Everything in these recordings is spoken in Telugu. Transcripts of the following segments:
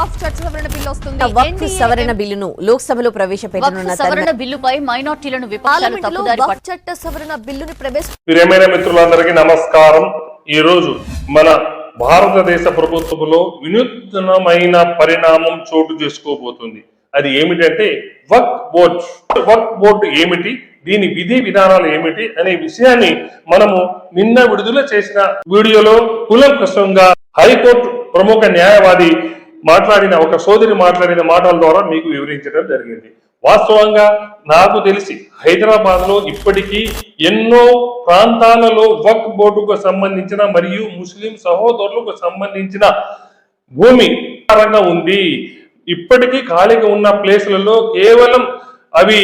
వక్ఫ్ చట్ట సవరణ బిల్లు వస్తుంది. వక్ఫ్ NDA సవరణ బిల్లును లోక్సభలో ప్రవేశపెట్టనున్న వక్ఫ్ సవరణ బిల్లుపై మైనార్టీలను విపక్షాలు పార్లమెంటులో తప్పుదారి వక్ఫ్ చట్ట సవరణ బిల్లుని ప్రవేశ ప్రియమైన మిత్రులందరికీ నమస్కారం. ఈరోజు మన భారతదేశ ప్రభుత్వంలో వినూత్నమైన పరిణామం చోటు చేసుకోబోతుంది. అది ఏమిటంటే వక్ బోర్డ్. వక్ బోర్డు ఏమిటి? దీని విధి విధానాలు ఏమిటి? అనే విషయాన్ని మనము నిన్న విడుదల చేసిన వీడియోలో కులంకషంగా హైకోర్టు ప్రముఖ న్యాయవాది మాట్లాడిన ఒక సోదరి మాట్లాడిన మాటల ద్వారా మీకు వివరించడం జరిగింది. వాస్తవంగా నాకు తెలిసి హైదరాబాద్లో ఇప్పటికీ ఎన్నో ప్రాంతాలలో వక్ బోర్డుకు సంబంధించిన మరియు ముస్లిం సహోదరులకు సంబంధించిన భూమి ఉంది. ఇప్పటికీ ఖాళీగా ఉన్న ప్లేసులలో కేవలం అవి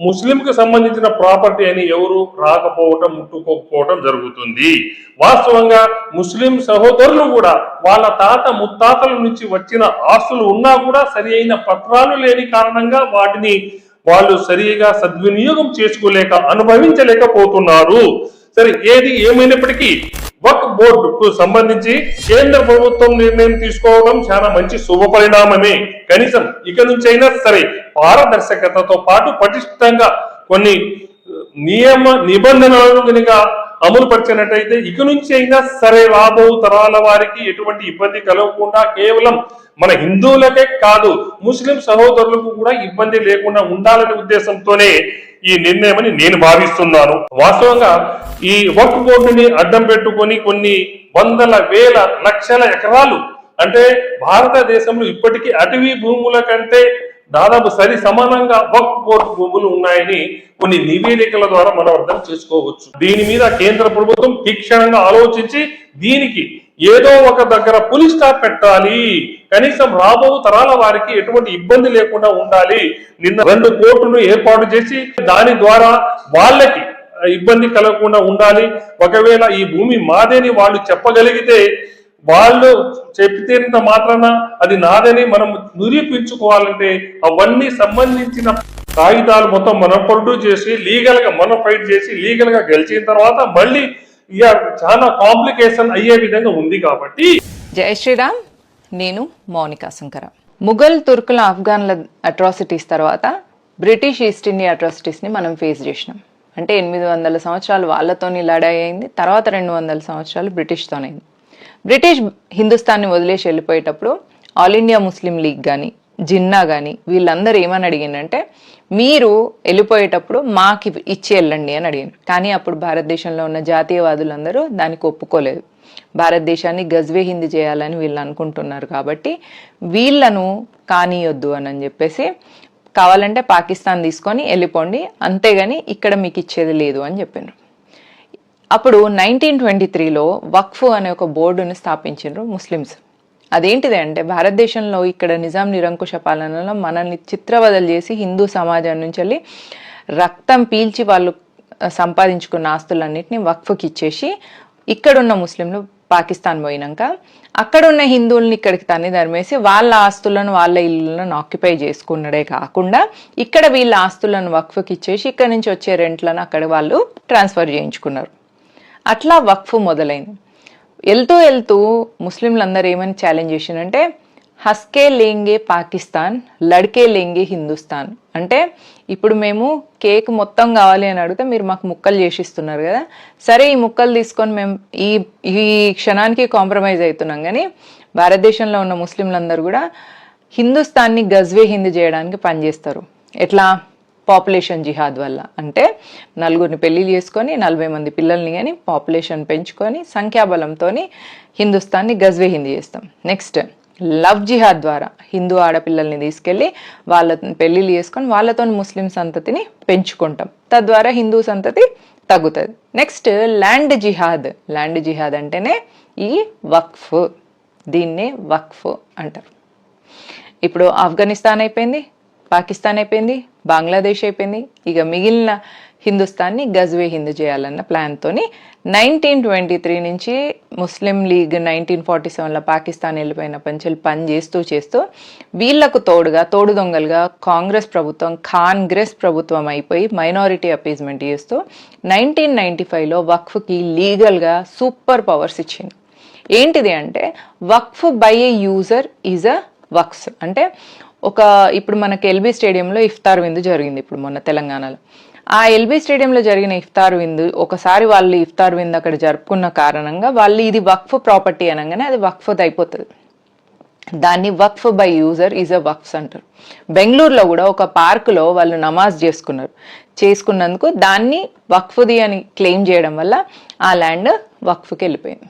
ముస్లింకు సంబంధించిన ప్రాపర్టీ అని ఎవరు రాకపోవటం ముట్టుకోకపోవటం జరుగుతుంది. వాస్తవంగా ముస్లిం సహోదరులు కూడా వాళ్ళ తాత ముత్తాతల నుంచి వచ్చిన ఆస్తులు ఉన్నా కూడా సరి అయిన పత్రాలు లేని కారణంగా వాటిని వాళ్ళు సరిగా సద్వినియోగం చేసుకోలేక అనుభవించలేకపోతున్నారు. సరే ఏది ఏమైనప్పటికీ వక్ బోర్డుకు సంబంధించి కేంద్ర ప్రభుత్వం నిర్ణయం తీసుకోవడం చాలా మంచి శుభ పరిణామమే. కనీసం ఇక నుంచైనా సరే పారదర్శకతతో పాటు పటిష్టంగా కొన్ని నియమ నిబంధనలను కనుక అమలు పరిచినట్టయితే ఇక నుంచి అయినా సరే రాబో తరాల వారికి ఎటువంటి ఇబ్బంది కలగకుండా కేవలం మన హిందువులకే కాదు ముస్లిం సహోదరులకు కూడా ఇబ్బంది లేకుండా ఉండాలనే ఉద్దేశంతోనే ఈ నిర్ణయమని నేను భావిస్తున్నాను. వాస్తవంగా ఈ వక్ఫ్ బోర్డుని అడ్డం పెట్టుకొని కొన్ని వందల వేల లక్షల ఎకరాలు అంటే భారతదేశంలో ఇప్పటికీ అటవీ భూముల కంటే దాదాపు సరి సమానంగా వక్ బోర్డు భూములు ఉన్నాయని కొన్ని నివేదికల ద్వారా మనం అర్థం చేసుకోవచ్చు. దీని మీద కేంద్ర ప్రభుత్వం తీక్షణంగా ఆలోచించి దీనికి ఏదో ఒక దగ్గర పులి స్టాప్ పెట్టాలి. కనీసం రాబో తరాల వారికి ఎటువంటి ఇబ్బంది లేకుండా ఉండాలి. నిన్న రెండు కోర్టులు ఏర్పాటు చేసి దాని ద్వారా వాళ్ళకి ఇబ్బంది కలగకుండా ఉండాలి. ఒకవేళ ఈ భూమి మాదేని వాళ్ళు చెప్పగలిగితే వాళ్ళు చెప్పితేంత మాత్రాన అది నాదని మనం నిరూపించుకోవాలంటే అవన్నీ సంబంధించిన కాగితాలు మొత్తం మనం ప్రొడ్యూస్ చేసి లీగల్గా మనం ఫైట్ చేసి లీగల్గా గెలిచిన తర్వాత మళ్ళీ చాలా కాంప్లికేషన్ అయ్యే విధంగా ఉంది కాబట్టి. జై శ్రీరామ్ నేను మౌనికా శంకర. ముఘల్ తుర్కుల ఆఫ్ఘన్ల అట్రాసిటీస్ తర్వాత బ్రిటిష్ ఈస్ట్ ఇండియా అట్రాసిటీస్ని మనం ఫేస్ చేసినాం. అంటే ఎనిమిది వందల సంవత్సరాలు వాళ్ళతోని లడాయి అయింది తర్వాత రెండు వందల సంవత్సరాలు బ్రిటిష్తోనైంది బ్రిటిష్ హిందుస్థాన్ని వదిలేసి వెళ్ళిపోయేటప్పుడు ఆల్ ఇండియా ముస్లిం లీగ్ కానీ జిన్నా కానీ వీళ్ళందరూ ఏమని అడిగిందంటే మీరు వెళ్ళిపోయేటప్పుడు మాకు ఇచ్చి వెళ్ళండి అని అడిగింది కానీ అప్పుడు భారతదేశంలో ఉన్న జాతీయవాదులందరూ దానికి ఒప్పుకోలేదు. భారతదేశాన్ని గజ్వే హిందీ చేయాలని వీళ్ళు అనుకుంటున్నారు కాబట్టి వీళ్ళను కానీయొద్దు అని అని చెప్పేసి కావాలంటే పాకిస్తాన్ తీసుకొని వెళ్ళిపోండి అంతేగాని ఇక్కడ మీకు ఇచ్చేది లేదు అని చెప్పారు అప్పుడు నైన్టీన్ ట్వంటీ త్రీలో వక్ఫ్ అనే ఒక బోర్డును స్థాపించారు ముస్లిమ్స్. అదేంటిది అంటే భారతదేశంలో ఇక్కడ నిజాం నిరంకుశ పాలనలో మనల్ని చిత్రవదలు చేసి హిందూ సమాజం నుంచి వెళ్ళి రక్తం పీల్చి వాళ్ళు సంపాదించుకున్న ఆస్తులన్నింటినీ వక్ఫ్కి ఇచ్చేసి ఇక్కడున్న ముస్లింలు పాకిస్తాన్ పోయినాక అక్కడున్న హిందువుల్ని ఇక్కడికి తన్ని ధర్మేసి వాళ్ళ ఆస్తులను వాళ్ళ ఇళ్ళను ఆక్యుపై చేసుకున్నడే కాకుండా ఇక్కడ వీళ్ళ ఆస్తులను వక్ఫ్కి ఇచ్చేసి ఇక్కడ నుంచి వచ్చే రెంట్లను అక్కడ వాళ్ళు ట్రాన్స్ఫర్ చేయించుకున్నారు. అట్లా వక్ఫ్ మొదలైంది. వెళ్తూ వెళ్తూ ముస్లింలందరూ ఏమని ఛాలెంజ్ చేసిందంటే హస్కే లేంగే పాకిస్తాన్ లడ్కే లేంగే హిందుస్థాన్. అంటే ఇప్పుడు మేము కేక్ మొత్తం కావాలి అని అడిగితే మీరు మాకు ముక్కలు చేసిస్తున్నారు కదా. సరే ఈ ముక్కలు తీసుకొని మేము ఈ ఈ క్షణానికి కాంప్రమైజ్ అవుతున్నాం. కానీ భారతదేశంలో ఉన్న ముస్లింలందరూ కూడా హిందుస్థాన్ని గజ్వే హింద్ చేయడానికి పనిచేస్తారు. ఎట్లా? పాపులేషన్ జిహాద్ వల్ల. అంటే నలుగురిని పెళ్ళి చేసుకొని నలభై మంది పిల్లల్ని కానీ పాపులేషన్ పెంచుకొని సంఖ్యాబలంతో హిందుస్థాన్ని గజ్వే హిందీ చేస్తాం. నెక్స్ట్ లవ్ జిహాద్ ద్వారా హిందూ ఆడపిల్లల్ని తీసుకెళ్ళి వాళ్ళ పెళ్ళిళ్ళు చేసుకొని వాళ్ళతో ముస్లిం సంతతిని పెంచుకుంటాం. తద్వారా హిందూ సంతతి తగ్గుతుంది. నెక్స్ట్ ల్యాండ్ జిహాద్. ల్యాండ్ జిహాద్ అంటేనే ఈ వక్ఫ్. దీన్నే వక్ఫ్ అంటారు. ఇప్పుడు ఆఫ్ఘనిస్తాన్ అయిపోయింది. పాకిస్తాన్ అయిపోయింది బంగ్లాదేశ్ అయిపోయింది. ఇక మిగిలిన హిందుస్థాన్ని గజ్వే హింద్ చేయాలన్న ప్లాన్తో నైన్టీన్ ట్వంటీ త్రీ నుంచి ముస్లిం లీగ్ నైన్టీన్ ఫార్టీ సెవెన్లో పాకిస్తాన్ వెళ్ళిపోయిన పంచెలు పని చేస్తూ చేస్తూ వీళ్ళకు తోడుగా తోడు దొంగలుగా కాంగ్రెస్ ప్రభుత్వం కాంగ్రెస్ ప్రభుత్వం అయిపోయి మైనారిటీ అపీజ్మెంట్ చేస్తూ నైన్టీన్ నైన్టీ ఫైవ్లో వక్ఫ్కి లీగల్గా సూపర్ పవర్స్ ఇచ్చింది. ఏంటిది అంటే వక్ఫ్ by a user is a Waqf. అంటే ఒక ఇప్పుడు మనకి ఎల్బీ స్టేడియంలో ఇఫ్తార్ విందు జరిగింది ఇప్పుడు మొన్న తెలంగాణలో. ఆ ఎల్బీ స్టేడియంలో జరిగిన ఇఫ్తార్ విందు ఒకసారి వాళ్ళు ఇఫ్తార్ విందు అక్కడ జరుపుకున్న కారణంగా వాళ్ళు ఇది వక్ఫ్ ప్రాపర్టీ అనగానే అది వక్ఫ్ అయిపోతుంది. దాన్ని వక్ఫ్ బై యూజర్ ఈజ్ అ వక్ఫ్స్ అంటారు బెంగళూరులో కూడా ఒక పార్కులో వాళ్ళు నమాజ్ చేసుకున్నారు. చేసుకున్నందుకు దాన్ని వక్ఫ్ది అని క్లెయిమ్ చేయడం వల్ల ఆ ల్యాండ్ వక్ఫ్కి వెళ్ళిపోయింది.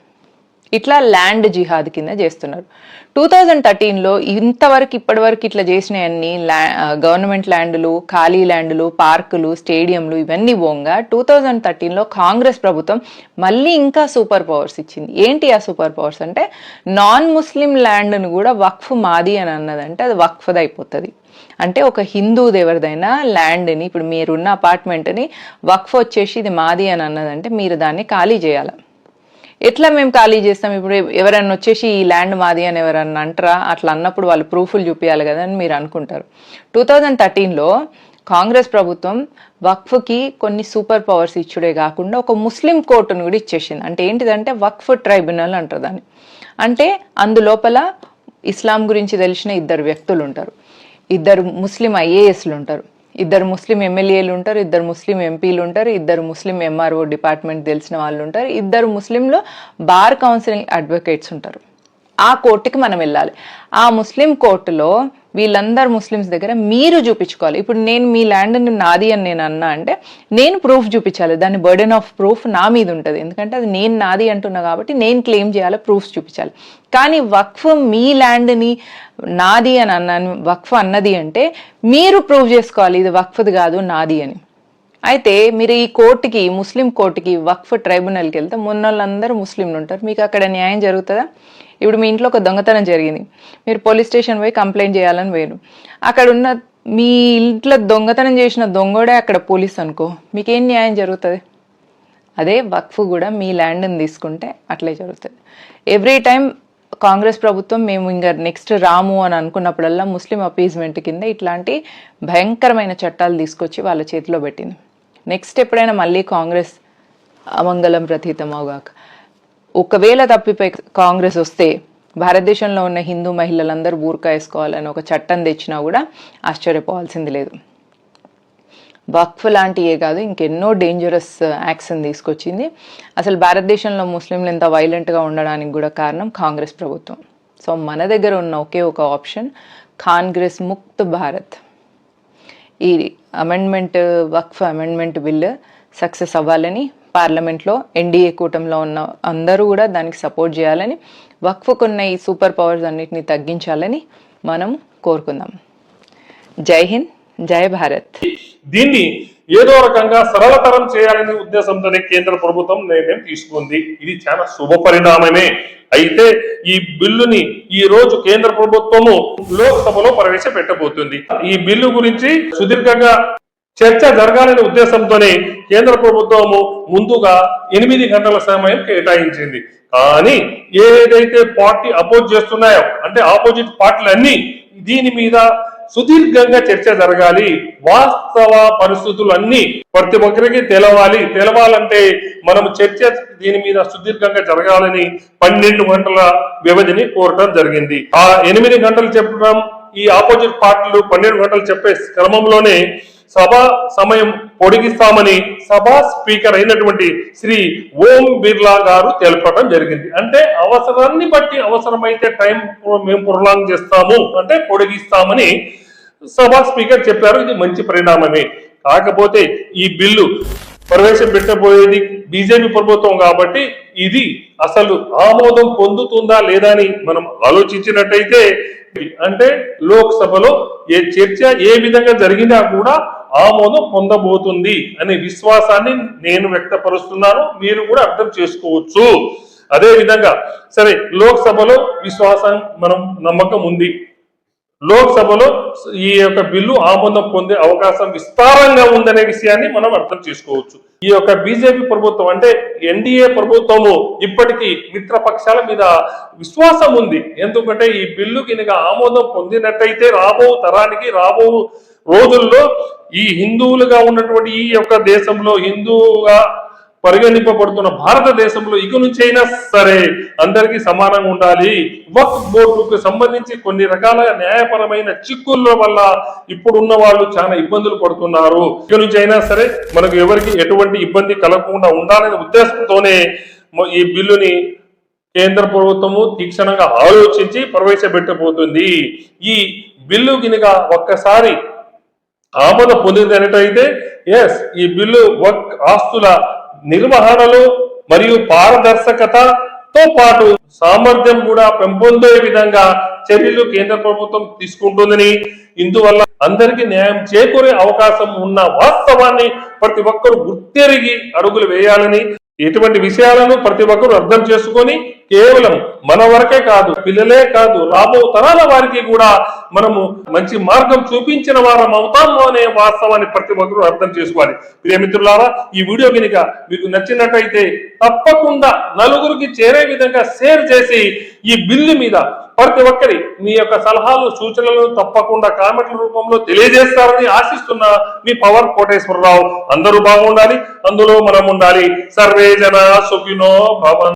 ఇట్లా ల్యాండ్ జిహాద్ కింద చేస్తున్నారు. టూ థౌజండ్ థర్టీన్లో ఇంతవరకు ఇప్పటివరకు ఇట్లా చేసినవన్నీ గవర్నమెంట్ ల్యాండ్లు ఖాళీ ల్యాండ్లు పార్కులు స్టేడియంలు ఇవన్నీ పోగా టూ థౌజండ్ థర్టీన్లో కాంగ్రెస్ ప్రభుత్వం మళ్ళీ ఇంకా సూపర్ పవర్స్ ఇచ్చింది. ఏంటి ఆ సూపర్ పవర్స్ అంటే నాన్ ముస్లిం ల్యాండ్ను కూడా వక్ఫ్ మాది అని అన్నదంటే అది వక్ఫ్ది అయిపోతుంది అంటే ఒక హిందూది ఎవరిదైనా ల్యాండ్ని ఇప్పుడు మీరున్న అపార్ట్మెంట్ని వక్ఫ్ వచ్చేసి ఇది మాది అని అన్నదంటే మీరు దాన్ని ఖాళీ చేయాలి. ఎట్లా మేము ఖాళీ చేస్తాం? ఇప్పుడు ఎవరైనా వచ్చేసి ఈ ల్యాండ్ మాది అని ఎవరన్నా అంటారా? అట్లా అన్నప్పుడు వాళ్ళు ప్రూఫ్లు చూపించాలి కదా అని మీరు అనుకుంటారు. టూ థౌజండ్ థర్టీన్లో కాంగ్రెస్ ప్రభుత్వం వక్ఫ్కి కొన్ని సూపర్ పవర్స్ ఇచ్చుడే కాకుండా ఒక ముస్లిం కోర్టును కూడా ఇచ్చేసింది. అంటే ఏంటిదంటే వక్ఫ్ ట్రైబ్యునల్ అంటారు దాన్ని. అంటే అందులోపల ఇస్లాం గురించి తెలిసిన ఇద్దరు వ్యక్తులు ఉంటారు ఇద్దరు ముస్లిం ఐఏఎస్లు ఉంటారు ఇద్దరు ముస్లిం ఎమ్మెల్యేలు ఉంటారు ఇద్దరు ముస్లిం ఎంపీలు ఉంటారు ఇద్దరు ముస్లిం ఎంఆర్ఓ డిపార్ట్మెంట్ తెలిసిన వాళ్ళు ఉంటారు ఇద్దరు ముస్లింలో బార్ కౌన్సిలింగ్ అడ్వకేట్స్ ఉంటారు. ఆ కోర్టుకి మనం వెళ్ళాలి. ఆ ముస్లిం కోర్టులో వీళ్ళందరు ముస్లిమ్స్ దగ్గర మీరు చూపించుకోవాలి. ఇప్పుడు నేను మీ ల్యాండ్ నాది అని నేను అన్నా అంటే నేను ప్రూఫ్ చూపించాలి. దాని బర్డెన్ ఆఫ్ ప్రూఫ్ నా మీద ఉంటుంది. ఎందుకంటే అది నేను నాది అంటున్నా కాబట్టి నేను క్లెయిమ్ చేయాలి ప్రూఫ్స్ చూపించాలి. కానీ వక్ఫ్ మీ ల్యాండ్ని నాది అని అన్నాను వక్ఫ్ అన్నది అంటే మీరు ప్రూవ్ చేసుకోవాలి ఇది వక్ఫ్ది కాదు నాది అని. అయితే మీరు ఈ కోర్టుకి ముస్లిం కోర్టుకి వక్ఫ్ ట్రైబ్యునల్కి వెళ్తే మొన్న వాళ్ళందరూ ముస్లింలు ఉంటారు. మీకు అక్కడ న్యాయం జరుగుతుందా? ఇప్పుడు మీ ఇంట్లో ఒక దొంగతనం జరిగింది. మీరు పోలీస్ స్టేషన్ పోయి కంప్లైంట్ చేయాలని పోయారు అక్కడ ఉన్న మీ ఇంట్లో దొంగతనం చేసిన దొంగోడే అక్కడ పోలీస్ అనుకో మీకేం న్యాయం జరుగుతుంది? అదే వక్ఫ్ కూడా మీ ల్యాండ్ని తీసుకుంటే అట్లే జరుగుతుంది. ఎవ్రీ టైం కాంగ్రెస్ ప్రభుత్వం మేము ఇంకా నెక్స్ట్ రాము అని అనుకున్నప్పుడల్లా ముస్లిం అపీజ్మెంట్ కింద ఇట్లాంటి భయంకరమైన చట్టాలు తీసుకొచ్చి వాళ్ళ చేతిలో పెట్టింది. నెక్స్ట్ ఎప్పుడైనా మళ్ళీ కాంగ్రెస్ అమంగళం ప్రతీతమవుగాక. ఒకవేళ తప్పిపోయి కాంగ్రెస్ వస్తే భారతదేశంలో ఉన్న హిందూ మహిళలందరూ బూర్కా వేసుకోవాలని ఒక చట్టం తెచ్చినా కూడా ఆశ్చర్యపోవాల్సింది లేదు. వక్ఫ్ లాంటివే కాదు ఇంకెన్నో డేంజరస్ యాక్షన్ తీసుకొచ్చింది. అసలు భారతదేశంలో ముస్లింలు ఇంత వైలెంట్గా ఉండడానికి కూడా కారణం కాంగ్రెస్ ప్రభుత్వం. సో మన దగ్గర ఉన్న ఒకే ఒక ఆప్షన్ కాంగ్రెస్ ముక్త్ భారత్. ఈ అమెండ్మెంట్ వక్ఫ్ అమెండ్మెంట్ బిల్ సక్సెస్ అవ్వాలని పార్లమెంట్లో ఎన్డీఏ కూటమిలో ఉన్న అందరూ కూడా దానికి సపోర్ట్ చేయాలని వక్ఫ్కున్న ఈ సూపర్ పవర్స్ అన్నిటిని తగ్గించాలని మనం కోరుకుందాం. జై హింద్ జై భారత్. దీన్ని ఏదో రకంగా సరళతరం చేయాలనే ఉద్దేశంతోనే కేంద్ర ప్రభుత్వం నిర్ణయం తీసుకుంది. ఇది చాలా శుభ పరిణామమే. అయితే ఈ బిల్లుని ఈ రోజు కేంద్ర ప్రభుత్వము లోక్సభలో ప్రవేశపెట్టబోతుంది. ఈ బిల్లు గురించి సుదీర్ఘంగా చర్చ జరగాలనే ఉద్దేశంతోనే కేంద్ర ప్రభుత్వము ముందుగా ఎనిమిది గంటల సమయం కేటాయించింది. కానీ ఏదైతే పార్టీ అపోజ్ చేస్తున్నాయో అంటే ఆపోజిట్ పార్టీలన్నీ దీని మీద సుదీర్ఘంగా చర్చ జరగాలి. వాస్తవ పరిస్థితులు అన్ని ప్రతి ఒక్కరికి తెలవాలి. తెలవాలంటే మనం చర్చ దీని మీద సుదీర్ఘంగా జరగాలని పన్నెండు గంటల వ్యవధిని కోరటం జరిగింది. ఆ ఎనిమిది గంటలు చెప్పడం ఈ ఆపోజిట్ పార్టీలు పన్నెండు గంటలు చెప్పే క్రమంలోనే సభ సమయం పొడిగిస్తామని సభా స్పీకర్ అయినటువంటి శ్రీ ఓం బిర్లా గారు తెలపడం జరిగింది. అంటే అవసరాన్ని బట్టి అవసరమైతే టైం మేము ప్రొలాంగ్ చేస్తాము అంటే పొడిగిస్తామని సభా స్పీకర్ చెప్పారు. ఇది మంచి పరిణామమే. కాకపోతే ఈ బిల్లు ప్రవేశపెట్టబోయేది బీజేపీ ప్రభుత్వం కాబట్టి ఇది అసలు ఆమోదం పొందుతుందా లేదా అని మనం ఆలోచించినట్టయితే అంటే లోక్సభలో ఏ చర్చ ఏ విధంగా జరిగినా కూడా ఆమోదం పొందబోతుంది అనే విశ్వాసాన్ని నేను వ్యక్తపరుస్తున్నాను మీరు కూడా అర్థం చేసుకోవచ్చు. అదే విధంగా సరే లోక్సభలో విశ్వాసం మనం నమ్మకం ఉంది. లోక్సభలో ఈ యొక్క బిల్లు ఆమోదం పొందే అవకాశం విస్తారంగా ఉందనే విషయాన్ని మనం అర్థం చేసుకోవచ్చు. ఈ యొక్క బీజేపీ ప్రభుత్వం అంటే ఎన్డీఏ ప్రభుత్వము ఇప్పటికీ మిత్రపక్షాల మీద విశ్వాసం ఉంది. ఎందుకంటే ఈ బిల్లు కనుక ఆమోదం పొందినట్టయితే రాబో తరానికి రాబో రోజుల్లో ఈ హిందువులుగా ఉన్నటువంటి ఈ యొక్క దేశంలో హిందువుగా పరిగణింపబడుతున్న భారతదేశంలో ఇక నుంచైనా సరే అందరికీ సమానంగా ఉండాలి. వక్ బోర్డుకు సంబంధించి కొన్ని రకాల న్యాయపరమైన చిక్కుల వల్ల ఇప్పుడున్న వాళ్ళు చాలా ఇబ్బందులు పడుతున్నారు. ఇక నుంచి అయినా సరే మనకు ఎవరికి ఎటువంటి ఇబ్బంది కలగకుండా ఉండాలనే ఉద్దేశంతోనే ఈ బిల్లుని కేంద్ర ప్రభుత్వము తీక్షణంగా ఆలోచించి ప్రవేశపెట్టబోతుంది. ఈ బిల్లు గినక ఒక్కసారి ఆమోద పొందినట్టయితే ఎస్ ఈ బిల్లు వర్క్ ఆస్తుల నిర్వహణలో మరియు పారదర్శకతతో పాటు సామర్థ్యం కూడా పెంపొందే విధంగా చర్యలు కేంద్ర ప్రభుత్వం తీసుకుంటుందని. ఇందువల్ల అందరికీ న్యాయం చేకూరే అవకాశం ఉన్న వాస్తవాన్ని ప్రతి ఒక్కరూ గుర్తెరిగి అడుగులు వేయాలని ఇటువంటి విషయాలను ప్రతి ఒక్కరూ అర్థం చేసుకొని కేవలం మన వరకే కాదు పిల్లలే కాదు రాబో తరాల వారికి కూడా మనము మంచి మార్గం చూపించిన వారం అవుతాము అనే వాస్తవాన్ని ప్రతి ఒక్కరూ అర్థం చేసుకోవాలి. ప్రియమిత్రులారా ఈ వీడియో కనుక మీకు నచ్చినట్టయితే తప్పకుండా నలుగురికి చేరే విధంగా షేర్ చేసి ఈ బిల్లు మీద ప్రతి ఒక్కరి మీ యొక్క సలహాలు సూచనలు తప్పకుండా కామెంట్ల రూపంలో తెలియజేస్తారని ఆశిస్తున్న మీ పవర్ కోటేశ్వరరావు. అందరూ బాగుండాలి అందులో మనం ఉండాలి సర్వే జన సుఖినో భవన్